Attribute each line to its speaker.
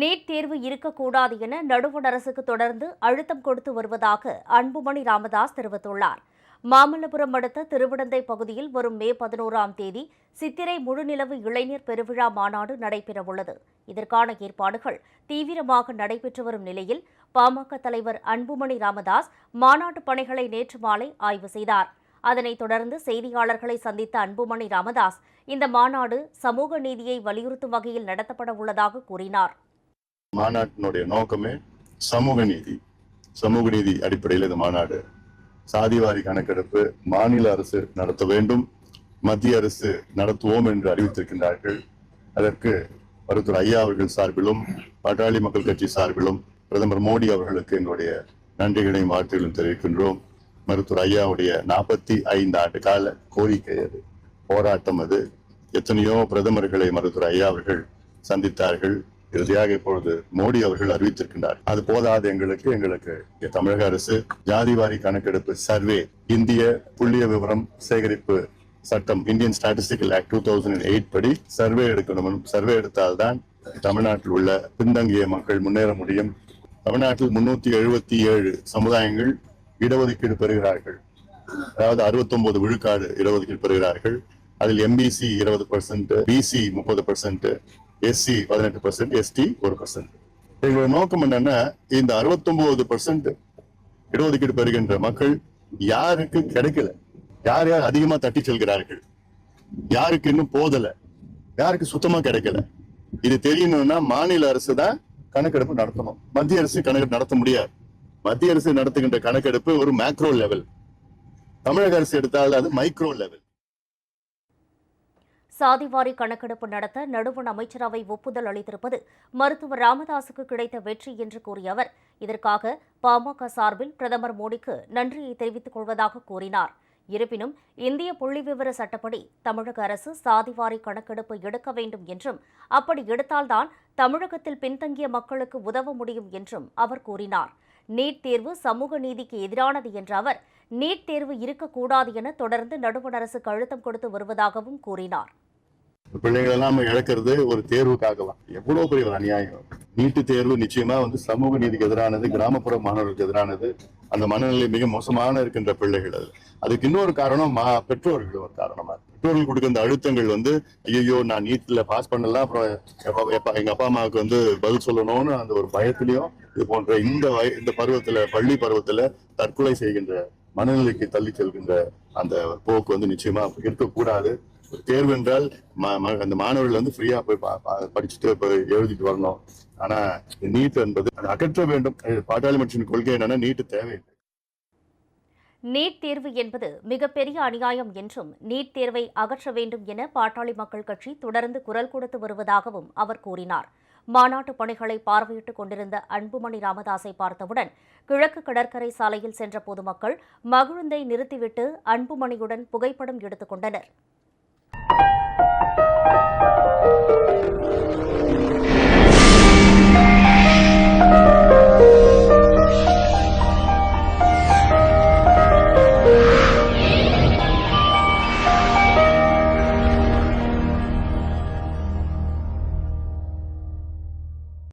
Speaker 1: NEET தேர்வு இருக்கக்கூடாது என நடுவண் அரசுக்கு தொடர்ந்து அழுத்தம் கொடுத்து வருவதாக அன்புமணி ராமதாஸ் தெரிவித்துள்ளார். மாமல்லபுரம் அடுத்த திருவிடந்தை பகுதியில் வரும் மே பதினோராம் தேதி சித்திரை முழுநிலவு இளைஞர் பெருவிழா மாநாடு நடைபெறவுள்ளது. இதற்கான ஏற்பாடுகள் தீவிரமாக நடைபெற்று வரும் நிலையில் பாமக தலைவர் அன்புமணி ராமதாஸ் மாநாட்டு பணிகளை நேற்று மாலை ஆய்வு செய்தார். அதனைத் தொடர்ந்து செய்தியாளர்களை சந்தித்த அன்புமணி ராமதாஸ் இந்த மாநாடு சமூக நீதியை வலியுறுத்தும் வகையில் நடத்தப்பட உள்ளதாக கூறினார்.
Speaker 2: மாநாட்டினுடைய நோக்கமே சமூக நீதி. சமூக நீதி அடிப்படையில் இந்த மாநாடு சாதிவாரி கணக்கெடுப்பு மாநில அரசு நடத்த வேண்டும் மத்திய அரசு நடத்துவோம் என்று அறிவித்திருக்கின்றார்கள். அதற்கு மருத்துவர் ஐயா அவர்கள் சார்பிலும் பட்டாளி மக்கள் கட்சி சார்பிலும் பிரதமர் மோடி அவர்களுக்கு எங்களுடைய நன்றிகளையும் வாழ்த்துகளும் தெரிவிக்கின்றோம். மருத்துவர் ஐயாவுடைய நாற்பத்தி ஐந்து ஆண்டு கால கோரிக்கை அது. போராட்டம் அது. எத்தனையோ பிரதமர்களை மருத்துவர் ஐயா அவர்கள் சந்தித்தார்கள். இறுதியாக இப்பொழுது மோடி அவர்கள் அறிவித்திருக்கின்றார். அது போதாது எங்களுக்கு எங்களுக்கு தமிழக அரசு ஜாதிவாரி கணக்கெடுப்பு சர்வே இந்திய புள்ளிய விவரம் சேகரிப்பு சட்டம் Indian statistical act two thousand eight படி சர்வே எடுக்கணும் சர்வே எடுத்தால்தான் தமிழ்நாட்டில் உள்ள பின்தங்கிய மக்கள் முன்னேற முடியும். தமிழ்நாட்டில் முன்னூத்தி எழுபத்தி ஏழு சமுதாயங்கள் இடஒதுக்கீடு பெறுகிறார்கள். அதாவது 69 விழுக்காடு இடஒதுக்கீடு பெறுகிறார்கள். அதில் எம்பிசி இருபது பர்சன்ட் பிசி முப்பது பர்சன்ட் எஸ்சி பதினெட்டு பர்சன்ட் எஸ்டி ஒரு பர்சன்ட் எங்களோட நோக்கம் என்னன்னா இந்த 69% பர்சன்ட் இடஒதுக்கீடு பெறுகின்ற மக்கள் யாருக்கு கிடைக்கல? யார் யார் அதிகமா தட்டி செல்கிறார்கள்? யாருக்கு இன்னும் போதல? யாருக்கு சுத்தமா கிடைக்கல? இது தெரியணும்னா மாநில அரசு தான் கணக்கெடுப்பு நடத்தணும். மத்திய அரசு கணக்கெடுப்பு நடத்த முடியாது. மத்திய அரசு நடத்துகின்ற கணக்கெடுப்பு ஒரு மேக்ரோ லெவல் தமிழக அரசு எடுத்தால் அது மைக்ரோ லெவல்
Speaker 1: சாதிவாரி கணக்கெடுப்பு நடத்த நடுவண் அமைச்சரவை ஒப்புதல் அளித்திருப்பது மருத்துவர் ராமதாசுக்கு கிடைத்த வெற்றி என்று கூறிய அவர். இதற்காக பாமக சார்பில் பிரதமர் மோடிக்கு நன்றியை தெரிவித்துக் கொள்வதாக கூறினார். இருப்பினும் இந்திய புள்ளிவிவர சட்டப்படி தமிழக அரசு சாதிவாரி கணக்கெடுப்பு எடுக்க வேண்டும் என்றும் அப்படி எடுத்தால்தான் தமிழகத்தில் பின்தங்கிய மக்களுக்கு உதவ முடியும் என்றும் அவர் கூறினார். நீட் தேர்வு சமூக நீதிக்கு எதிரானது என்ற அவர் நீட் தேர்வு இருக்கக்கூடாது என தொடர்ந்து நடுவண் அரசுக்கு அழுத்தம் கொடுத்து வருவதாகவும் கூறினார்.
Speaker 2: பிள்ளைகள் எல்லாம் இழக்கிறது ஒரு தேர்வுக்காகலாம் எவ்வளவு பெரிய ஒரு அநியாயம். நீட்டு தேர்வு நிச்சயமா வந்து சமூக நீதிக்கு எதிரானது கிராமப்புற மாணவர்களுக்கு எதிரானது அந்த மனநிலை மிக மோசமான இருக்கின்ற பிள்ளைகள் அது. அதுக்கு இன்னொரு காரணம் மா பெற்றோர்கள் ஒரு காரணமா பெற்றோர்கள் கொடுக்கிற அழுத்தங்கள் வந்து ஐயோ நான் நீட்ல பாஸ் பண்ணலாம் அப்புறம் எங்க அப்பா அம்மாவுக்கு வந்து பதில் சொல்லணும்னு அந்த ஒரு பயத்திலையும் இது போன்ற இந்த வய- இந்த பருவத்துல பள்ளி பருவத்துல தற்கொலை செய்கின்ற மனநிலைக்கு தள்ளி செல்கின்ற அந்த போக்கு வந்து நிச்சயமா இருக்கக்கூடாது. தேர்வு என்றால் அந்த மாணவர்கள் வந்து ஃப்ரீயா போய் படிச்சுட்டு போய் எழுதிட்டு வரணும். ஆனா நீட் என்பது அகற்ற வேண்டும். இது பாட்டாளி மனுஷன் கொள்கை என்னன்னா நீட்டு தேவையில்லை.
Speaker 1: நீட் தேர்வு என்பது மிகப்பெரிய அநியாயம் என்றும் நீட் தேர்வை அகற்ற வேண்டும் என பாட்டாளி மக்கள் கட்சி தொடர்ந்து குரல் கொடுத்து வருவதாகவும் அவர் கூறினார். மாநாட்டு பணிகளை பார்வையிட்டுக் கொண்டிருந்த அன்புமணி ராமதாஸை பார்த்தவுடன் கிழக்கு கடற்கரை சாலையில் சென்ற பொதுமக்கள் மகிழுந்தை நிறுத்திவிட்டு அன்புமணியுடன் புகைப்படம் எடுத்துக் கொண்டனர்.